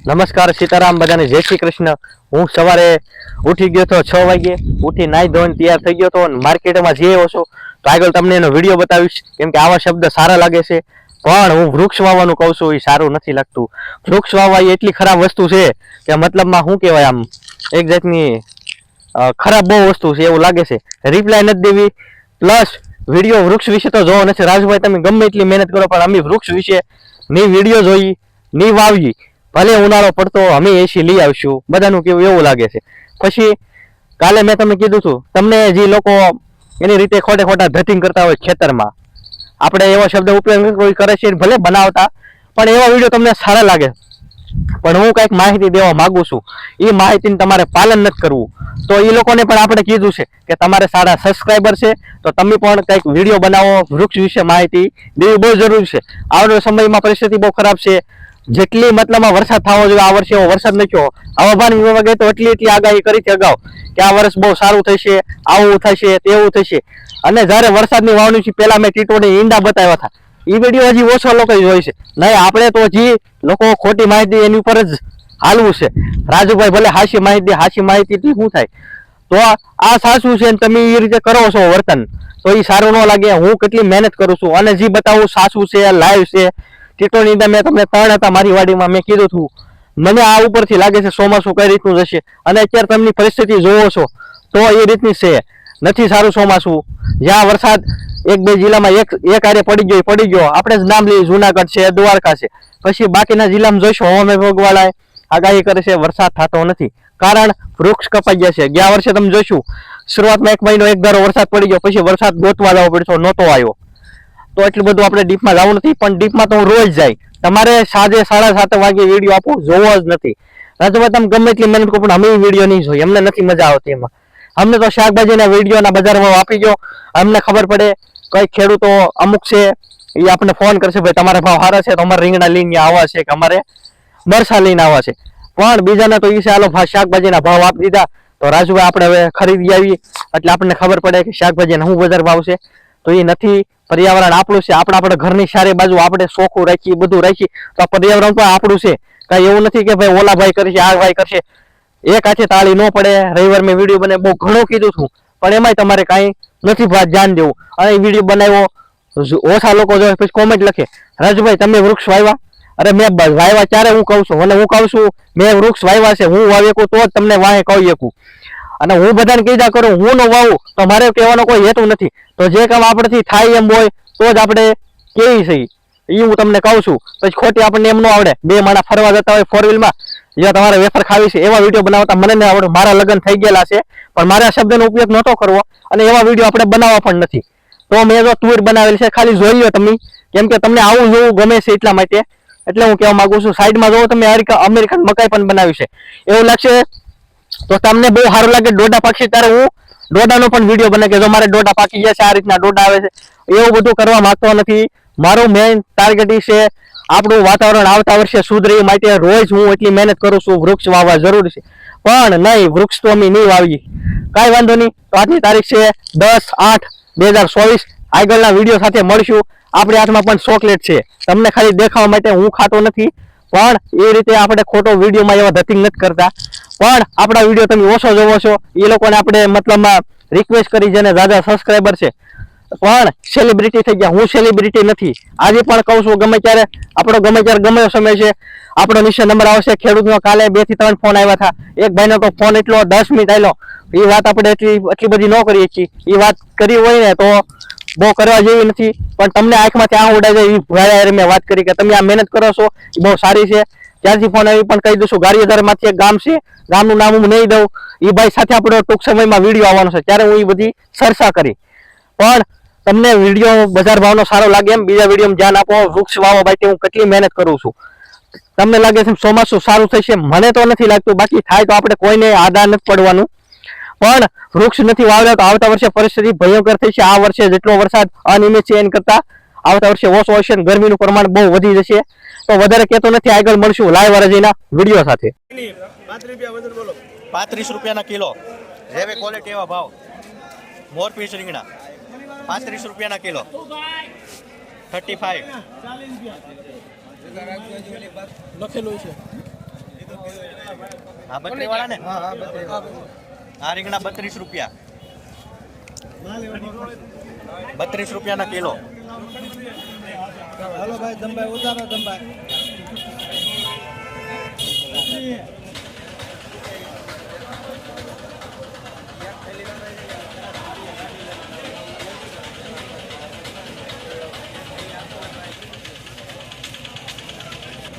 નમસ્કાર, સીતારામ બધાને. જય શ્રી કૃષ્ણ. હું સવારે ઉઠી ગયો તો છ વાગે ઉઠી નાઈ ધોઈને તૈયાર થઈ ગયો તો અને માર્કેટમાં જઈ આવ્યો છું. તો આગળ તમને એનો વીડિયો બતાવીશ. કેમ કે આવા શબ્દ સારા લાગે છે. પણ હું વૃક્ષ વાવવાનું કહું છું, એ સારું નથી લાગતું. વૃક્ષ વાવવા એ એટલી ખરાબ વસ્તુ છે કે મતલબમાં શું કહેવાય આમ? એક જાતની ખરાબ બહુ વસ્તુ છે એવું લાગે છે. રિપ્લાય નથી દેવી. પ્લસ વીડિયો વૃક્ષ વિશે તો જોવો નથી. રાજભાઈ, તમે ગમે એટલી મહેનત કરો, પણ અમે વૃક્ષ વિશે ની વીડિયો જોઈ, ની વાવી. ભલે ઉનાળો પડતો અમે એસી લઈ આવશું. બધાનું કેવું એવું લાગે છે. પછી કાલે મેં તમને કીધું છું તમને જે લોકો એની રીતે ખોટે ખોટા ધતિંગ કરતા હોય ખેતરમાં, આપણે એવો શબ્દ ઉપયોગ કોઈ કરે છે, ભલે બનાવતા, પણ એવા વીડિયો તમને સારા લાગે. પણ હું કંઈક માહિતી દેવા માગું છું. એ માહિતીને તમારે પાલન નથી કરવું. તો એ લોકોને પણ આપણે કીધું છે કે તમારે સારા સબસ્ક્રાઈબર છે, તો તમે પણ કંઈક વીડિયો બનાવો, વૃક્ષ વિશે માહિતી દેવી બહુ જરૂરી છે. આવનારા સમયમાં પરિસ્થિતિ બહુ ખરાબ છે. જેટલી મતલબમાં વરસાદ થવો જોઈએ, આ વર્ષે એવો વરસાદ નથી થયો. હવામાન વિભાગે તો એટલી એટલી આગાહી કરી છે અગાઉ કે આ વર્ષ બહુ સારું થશે, આવું થશે, તેવું થશે. અને જ્યારે વરસાદની વાવણી છે, પહેલાં મેં ટીટોની ઈંડા બતાવ્યા હતા. એ વીડિયો હજી ઓછા લોકો જોઈ છે. નહીં, આપણે તો હજી લોકો ખોટી માહિતી એની ઉપર જ હાલવું છે. રાજુભાઈ ભલે હાસી માહિતી હાસી માહિતી શું થાય? તો આ સાચું છે તમે એ રીતે કરો છો વર્તન. તો એ સારું ન લાગે, હું કેટલી મહેનત કરું છું. અને જે બતાવું સાચું છે, લાઈવ છે ટીટોની મેં તમને ત્રણ હતા મારી વાડીમાં મેં કીધું હતું મને આ ઉપરથી લાગે છે ચોમાસું કઈ રીતનું જશે. અને અત્યારે તમને પરિસ્થિતિ જોવો છો, તો એ રીતની છે. નથી સારું ચોમાસું જ્યાં વરસાદ એક બે જિલ્લામાં એક એક આરે પડી ગયો પડી ગયો. આપણે જ નામ લઈએ, જુનાગઢ છે, દ્વારકા છે. પછી બાકીના જિલ્લામાં જોઈશું હવામાન ભોગવાળાએ આગાહી કરે છે, વરસાદ થતો નથી. કારણ વૃક્ષ કપાઈ ગયા છે. ગયા વર્ષે તમે જોઈશું, શરૂઆતમાં એક મહિનો એક ધારો વરસાદ પડી ગયો, પછી વરસાદ ગોતવા જવો પડ્યો, નહોતો આવ્યો. તો એટલું બધું આપણે ડીપમાં જવું નથી, પણ ડીપમાં તો હું રોજ જાય. તમારે સાંજે સાડા સાત વાગે વીડિયો આપો, જોવો જ નથી. રાજુભાઈ તમે ગમે એટલી મહેનત કરો, પણ અમે વીડિયો નહીં જોઈએ અમને નથી મજા આવતી એમાં. અમને તો શાકભાજીના વિડીયોના બજાર ભાવ આપી ગયો અમને ખબર પડે કઈ ખેડૂતો અમુક છે એ આપણને ફોન કરશે, ભાઈ, તમારા ભાવ સારા છે તો અમારે રીંગણા લઈને આવવા છે કે અમારે મરસા લઈને આવવા છે. પણ બીજાને તો એ છે ભા- શાકભાજીના ભાવ આપી દીધા. તો રાજુભાઈ આપણે હવે ખરીદી આવી. એટલે આપણને ખબર પડે કે શાકભાજીના શું બજાર ભાવ છે. તો એ નથી પર્યાવરણ આપણું છે, આપણે આપણે ઘરની સારી બાજુ આપણે ચોખ્ખું રાખીએ, બધું રાખીએ, તો આ પર્યાવરણ પણ આપણું છે. કઈ એવું નથી કે ભાઈ ઓલા ભાઈ કરશે આ ભાઈ કરશે. એક હાથે તાળી ન પડે. રવિવાર મેં વીડિયો બને બહુ ઘણું કીધું છું. પણ એમાંય તમારે કાંઈ નથી ધ્યાન દેવું. અને વીડિયો બનાવ્યો ઓછા લોકો જોવે, પછી કોમેન્ટ લખે, રાજુભાઈ, તમે વૃક્ષ વાવ્યા? અરે મેં વાવ્યા ત્યારે હું કહું છું? અને હું કહું છું, મેં વૃક્ષ વાવ્યા છે, હું વાવી તો જ તમને વાહે કહી શકું. અને હું બધાને કીધા કરું, હું ન વાવું તો મારે કહેવાનો કોઈ હેતુ નથી. તો જે કામ આપણેથી થાય એમ હોય, તો જ આપણે કેવી છે એ હું તમને કહું છું. પછી ખોટી આપણને એમ ન આવડે. બે માણા ફરવા જતા હોય ફોર વ્હીલમાં જ્યાં તમારે વેફર ખાવી છે, એવા વીડિયો બનાવતા મને ન આવડે. મારા લગ્ન થઈ ગયેલા છે, પણ મારા શબ્દનો ઉપયોગ નહોતો કરવો અને એવા વીડિયો આપણે બનાવવા પણ નથી. તો મેં જો ટૂર બનાવેલ છે, ખાલી જોઈ લો તમે. કેમ કે તમને આવું જોવું ગમે છે એટલા માટે. એટલે હું કહેવા માંગુ છું સાઈડમાં જોવો તમે અમેરિકા અમેરિકન મકાઈ પણ બનાવી છે. એવું લાગશે તો તમને બહુ સારું લાગે ડોડા પાકશે ત્યારે હું ડોડાનો પણ વીડિયો બને કે જો મારે ડોડા પાકી ગયા છે, આ રીતના ડોડા આવે છે. એવું બધું કરવા માંગતો નથી. મારું મેઇન ટાર્ગેટ ઈ છે આપણું વાતાવરણ આવતા વર્ષે સુધરે એ માટે રોજ હું એટલી મહેનત કરું છું, વૃક્ષ વાવવા જરૂરી છે. પણ નહીં, વૃક્ષ તો અમે નહીં વાવીએ. કાંઈ વાંધો નહીં. તો આજની તારીખ છે દસ આઠ બે હજાર ચોવીસ. આગળના વીડિયો સાથે મળશું. આપણી હાથમાં પણ ચોકલેટ છે. તમને ખાલી દેખાવા માટે હું ખાતો નથી. પણ એ રીતે આપણે ખોટો વિડીયોમાં એવા ધતિંગ નથી કરતા. પણ આપણા વીડિયો તમે ઓછો જોવો છો, એ લોકોને આપણે મતલબમાં રિક્વેસ્ટ કરી જેને દાદા સબસ્ક્રાઈબર છે. પણ સેલિબ્રિટી થઈ ગયા. હું સેલિબ્રિટી નથી. આજે પણ કહું છું, ગમે ત્યારે, આપણો ગમે ત્યારે ગમે સમય છે. આપણો નીચે નંબર આવશે, ખેડૂતનો કાલે બેથી ત્રણ ફોન આવ્યા હતા. એક ભાઈનો તો ફોન એટલો દસ મિનિટ આવેલો એ વાત આપણે એટલી એટલી બધી ન કરીએ છીએ. એ વાત કરી હોય ને તો બહુ કરવા જેવી નથી. પણ તમને આંખમાંથી આ ઉડાઈ જાય એ ભાઈ મેં વાત કરી કે તમે આ મહેનત કરો છો, એ બહુ સારી છે. ત્યારથી ફોન આવી પણ કહી દઈશું ગારિયાધારમાંથી એક ગામ છે, ગામનું નામ હું નહીં દઉં. એ ભાઈ સાથે આપણો ટૂંક સમયમાં વીડિયો આવવાનો છે, ત્યારે હું એ બધી ચર્ચા કરી. પણ તમને વીડિયો બજાર ભાવનો સારો લાગે એમ, બીજા વિડીયોમાં ધ્યાન આપો, વૃક્ષ વાવો ભાઈ હું કેટલી મહેનત કરું છું. તમને લાગે છે ચોમાસું સારું થશે, મને તો નથી લાગતું, બાકી થાય તો આપણે કોઈને આધાર નથી પડવાનું. પણ વૃક્ષ નથી વાવેલા તો આવતા વર્ષે પરિસ્થિતિ ભયંકર થઈ છે. આ વર્ષે જેટલો વરસાદ અનિયમિત છે એના કરતા આવતા વર્ષે ઓછો હશે ગરમીનું પ્રમાણ બહુ વધી જશે. તો વધારે કહેતો નથી, આગળ મળશું લાઈવ અરજીના વીડિયો સાથે. પાંત્રીસ રૂપિયાના કિલો. રેવે ક્વોલિટી એવા ભાવ. મોર પીસ રીંગણા. પાંત્રીસ રૂપિયાના કિલો. Thirty five. લખેલું છે. હા બત્રી વાળા ને આ રીંગણા બત્રીસ રૂપિયા. બત્રીસ રૂપિયાના કિલો. હાલો ભાઈ દંભાઈ ઉતારો દંભાઈ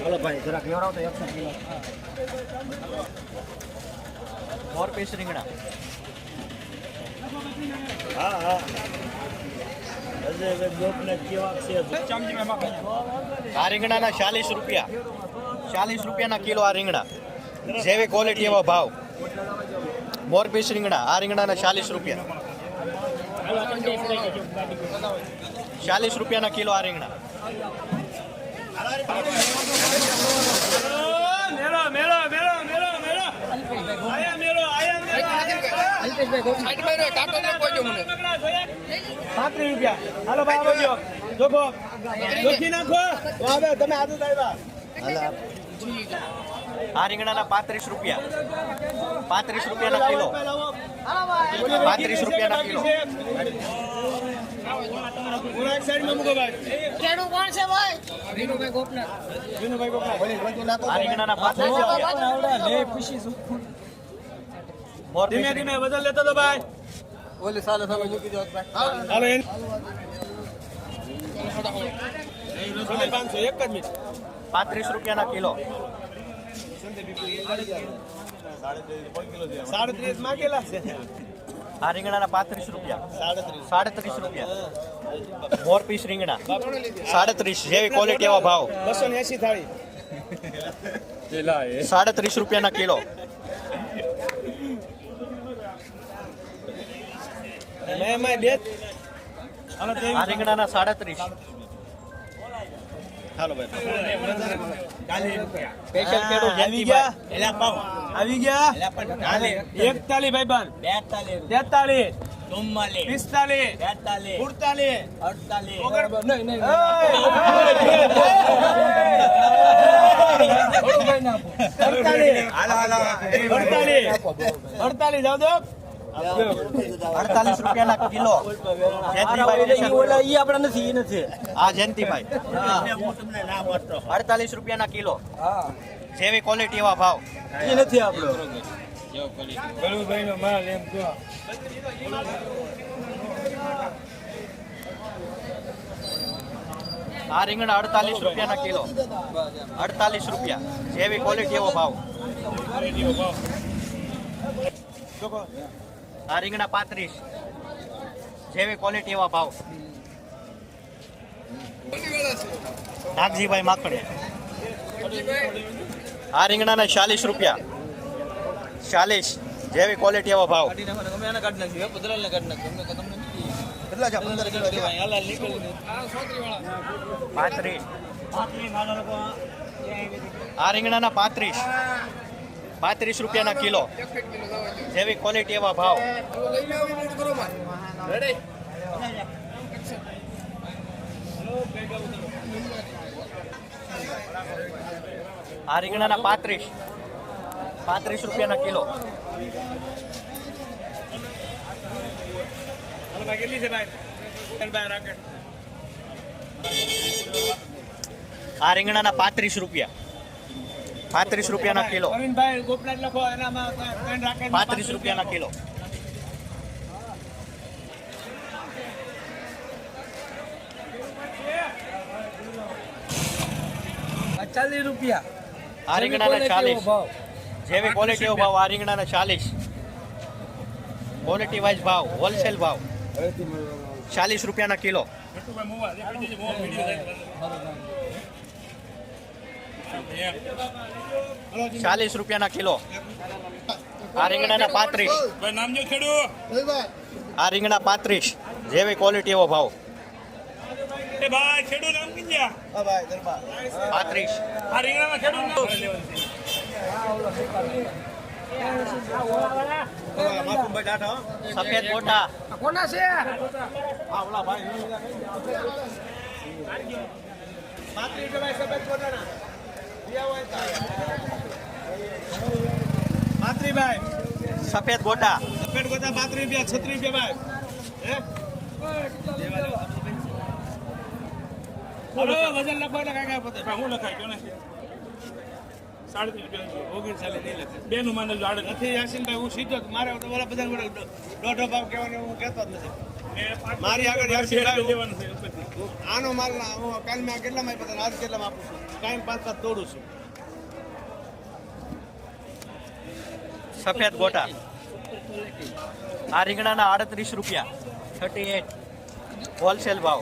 હાલો ભાઈ જરાક લેવડાવો તો એકસો કિલો. મોર પીસ રીંગણા. હા હા. આ રીંગણાના ચાલીસ રૂપિયા. ચાલીસ રૂપિયાના કિલો આ રીંગણા. જેવી ક્વોલિટી એવા ભાવ. મોર પીસ રીંગણા. આ રીંગણાના ચાલીસ રૂપિયા. ચાલીસ રૂપિયાના કિલો આ રીંગણા. પાંત્રીસ રૂપિયા હાલો ભાઈ આવજો જોખો જોખી નાખો હવે તમે આદત આવ્યા આ રીંગણાના પાંત્રીસ રૂપિયા. પાંત્રીસ રૂપિયાના કિલો. પાંત્રીસ રૂપિયાના કિલો. રીંગણાના પાંત્રીસ રૂપિયા. ધીમે ધીમે વજન લેતો તો ભાઈ. ઓલી સાલે સાલે મૂકી દો હાલો એન. સોને પાંચસો એક જ મિનિટ. પાંત્રીસ રૂપિયાના કિલો. સાડત્રીસ માંગેલા છે? આ રીંગણાના પાંત્રીસ રૂપિયા. સાડત્રીસ. સાડત્રીસ રૂપિયા. મોર પીસ રીંગણા. સાડત્રીસ જેવી ક્વોલિટી એવા ભાવ. બસો ને એસી થાળી. સાડત્રીસ રૂપિયાના કિલો મેં એમાં બે હાલો તે આ રીંગણાના સાડત્રીસ હાલો ભાઈ સ્પેશિયલ ખેડૂત આવી ગયા આવી ગયા એકતાલી ભાઈ બન તેતાલીસ પિસ્તાલીસ સુડતાલીસ અડતાલીસ જાવ દો અડતાલીસ રૂપિયાના કિલો. જયંતિભાઈ આપણે નથી એ નથી. આ જયંતિભાઈ. અડતાલીસ રૂપિયાના કિલો. જેવી ક્વોલિટી એવા ભાવ. એ નથી આપણો આ રીંગણા અડતાલીસ રૂપિયાના કિલો. અડતાલીસ રૂપિયા. જેવી ક્વોલિટી એવો ભાવ. આ રીંગણા પાંત્રીસ. જેવી ક્વોલિટી એવા ભાવ. નાગજીભાઈ માખણી આ રીંગણાના ચાલીસ રૂપિયા. ચાલીસ. જેવી ક્વોલિટી એવા ભાવ. પાંત્રીસ. આ રીંગણાના પાંત્રીસ. પાંત્રીસ રૂપિયાના કિલો. જેવી ક્વોલિટી એવા ભાવ. આ રીંગણાના પાંત્રીસ. પાંત્રીસ રૂપિયાના કિલો. આ રીંગણાના પાંત્રીસ રૂપિયા. પાંત્રીસ રૂપિયાના કિલો. અરવિંદભાઈ ગોપનાથ લખો એનામાં પાંત્રીસ રૂપિયાના કિલો. ચાલીસ રૂપિયા. આ રીંગણાના ચાલીસ. જેવી ક્વોલિટી ભાવ આ રીંગણાના ચાલીસ. ક્વોલિટી વાઇઝ ભાવ હોલસેલ ભાવ. ચાલીસ રૂપિયાના કિલો. ચાલીસ રૂપિયાના કિલો. આ રીંગણાના પાંત્રીસ. નામ આ રીંગણા પાંત્રીસ. જેવી ક્વોલિટી એવો ભાવ. એ ભાઈ ખેડૂ નામ કીધ્યા પાંત્રીસ. આ રીંગણામાં ખેડૂ સફેદ મોટા કોના છે? પાંત્રીસ ભાઈ સફેદ કોટાના પાંત્રીસ ભાઈ સફેદ ગોટા સફેદ ગોટા પાંત્રીસ રૂપિયા છત્રીસ રૂપિયા ભાઈ. વજન લખો એટલે કાંઈ કાંઈ હું લખાય ગયો ને? સાડત્રીસ રૂપિયા ઓગણચાલીસ નહીં લખે. બેનું માને જાડે નથી યાસીનભાઈ હું સીધો મારે ઓલા બધા દોઢો ભાવ કહેવાનો હું કહેતો જ નથી. મારી આગળ યાસીનભાઈ લેવાનું છે આનો માલ કાલ મેં કેટલામાં આપ્યો હતો, આજ કેટલામાં આપું છું? કાંઈ પાંચ પાંચ તોડું છું. સફેદ ગોટા. આ રીંગણાના આડત્રીસ રૂપિયા. Thirty eight. હોલસેલ ભાવ.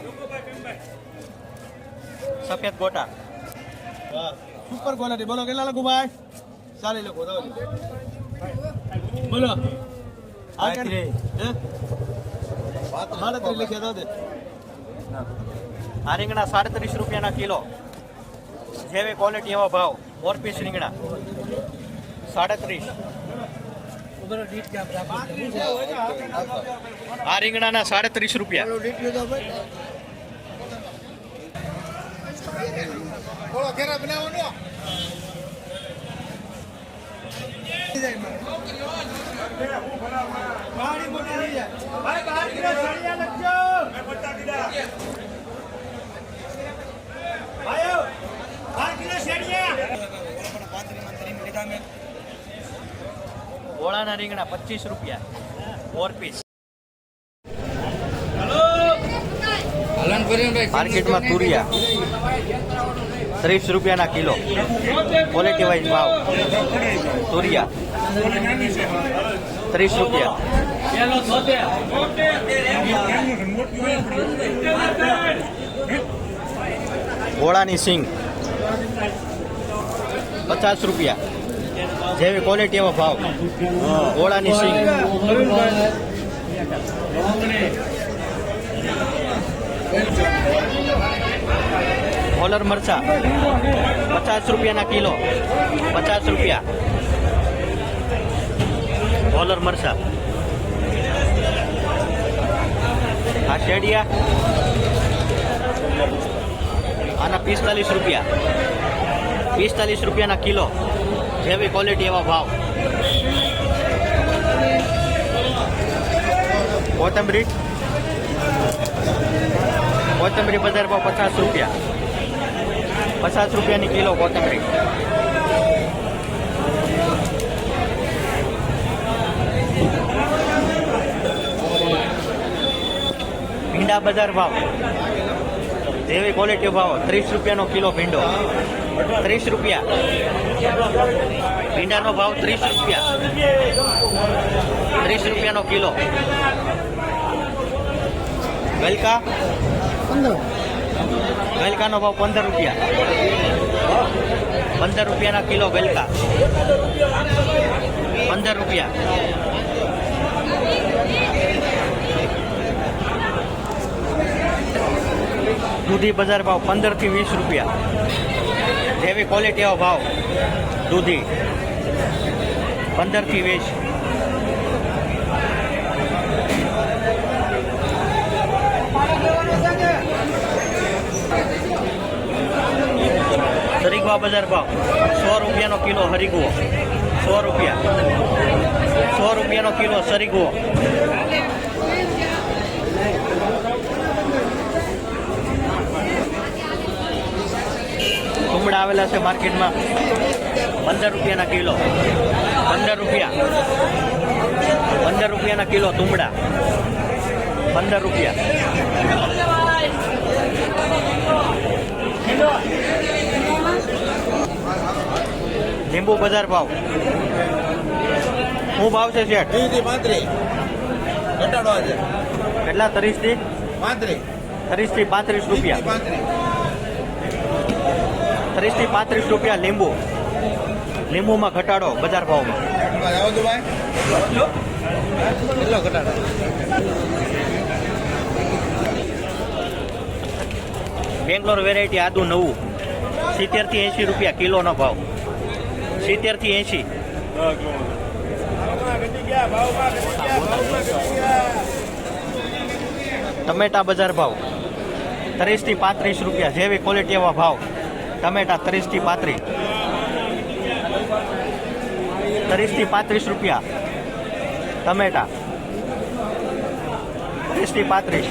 સફેદ ગોટા. સુપર ક્વોલિટી બોલો કેટલા લખું ભાઈ? ચાલી લખો બોલો. આ કે હે? બાળત્રીસ લખ્યા દે. આ રીંગણા સાડત્રીસ રૂપિયાના કિલો. જેવી ક્વોલિટી એવા ભાવ. ફોર પીસ રીંગણા. સાડત્રીસ. આ રીંગણાના સાડત્રીસ રૂપિયા. ભાઈ બાર ગોળાના રીંગણા પચીસ રૂપિયા. ફોર પીસ માર્કેટમાં તુરિયા. ત્રીસ રૂપિયાના કિલો. ક્વોલિટી વાઇઝ ભાવ. તુરિયા. ત્રીસ રૂપિયા. ગોળાની સિંગ. પચાસ રૂપિયા. જેવી ક્વોલિટી એવો ભાવ. ઘોડાની સિંગ. કોલર મરચા. પચાસ રૂપિયાના કિલો. પચાસ રૂપિયા. કોલર મરચા. આ શેડિયા. આના પિસ્તાલીસ રૂપિયા. પિસ્તાલીસ રૂપિયાના કિલો. જેવી ક્વોલિટી એવા ભાવ. કોથંબરી કોથંબરી બજાર ભાવ પચાસ રૂપિયા. પચાસ રૂપિયાની કિલો કોથંબરી ભીંડા બજાર ભાવ. જેવી ક્વોલિટી ભાવ ત્રીસ રૂપિયાનો કિલો ભીંડો. ત્રીસ રૂપિયા. ભીંડાનો ભાવ ત્રીસ રૂપિયા. ત્રીસ રૂપિયાનો કિલો. ગલકા? ગલકાનો ભાવ પંદર રૂપિયા. પંદર રૂપિયાના કિલો ગલકા. પંદર રૂપિયા. દૂધી બજાર ભાવ પંદરથી વીસ રૂપિયા. જેવી ક્વોલિટી એવો ભાવ, દૂધી. પંદરથી વીસ. હરિગવા બજાર ભાવ, સો રૂપિયાનો કિલો હરિગવો. સો રૂપિયા. સો રૂપિયાનો કિલો સરીગવો આવેલા છે માર્કેટમાં. પંદર રૂપિયાના કિલો. પંદર રૂપિયા. પંદર રૂપિયાના કિલો તુમડા પંદર રૂપિયા. લીંબુ બજાર ભાવ. શું ભાવ છે શેઠ? કેટલા? ત્રીસથી પાંત્રીસ ત્રીસથી પાંત્રીસ. રૂપિયા પાંત્રીસ ત્રીસથી પાંત્રીસ રૂપિયા લીંબુ. લીંબુમાં ઘટાડો બજાર ભાવમાં. કેટલો ઘટાડો? બેંગ્લોર વેરાયટી આદુ નવું. સિત્તેરથી એંશી રૂપિયા કિલોનો ભાવ. સિત્તેરથી એંશી. ટમેટા બજાર ભાવ. ત્રીસથી પાંત્રીસ રૂપિયા જેવી ક્વોલિટી એવા ભાવ. ટમેટા ત્રીસથી પાંત્રીસ. ત્રીસથી પાંત્રીસ રૂપિયા. ટમેટા. ત્રીસથી પાંત્રીસ.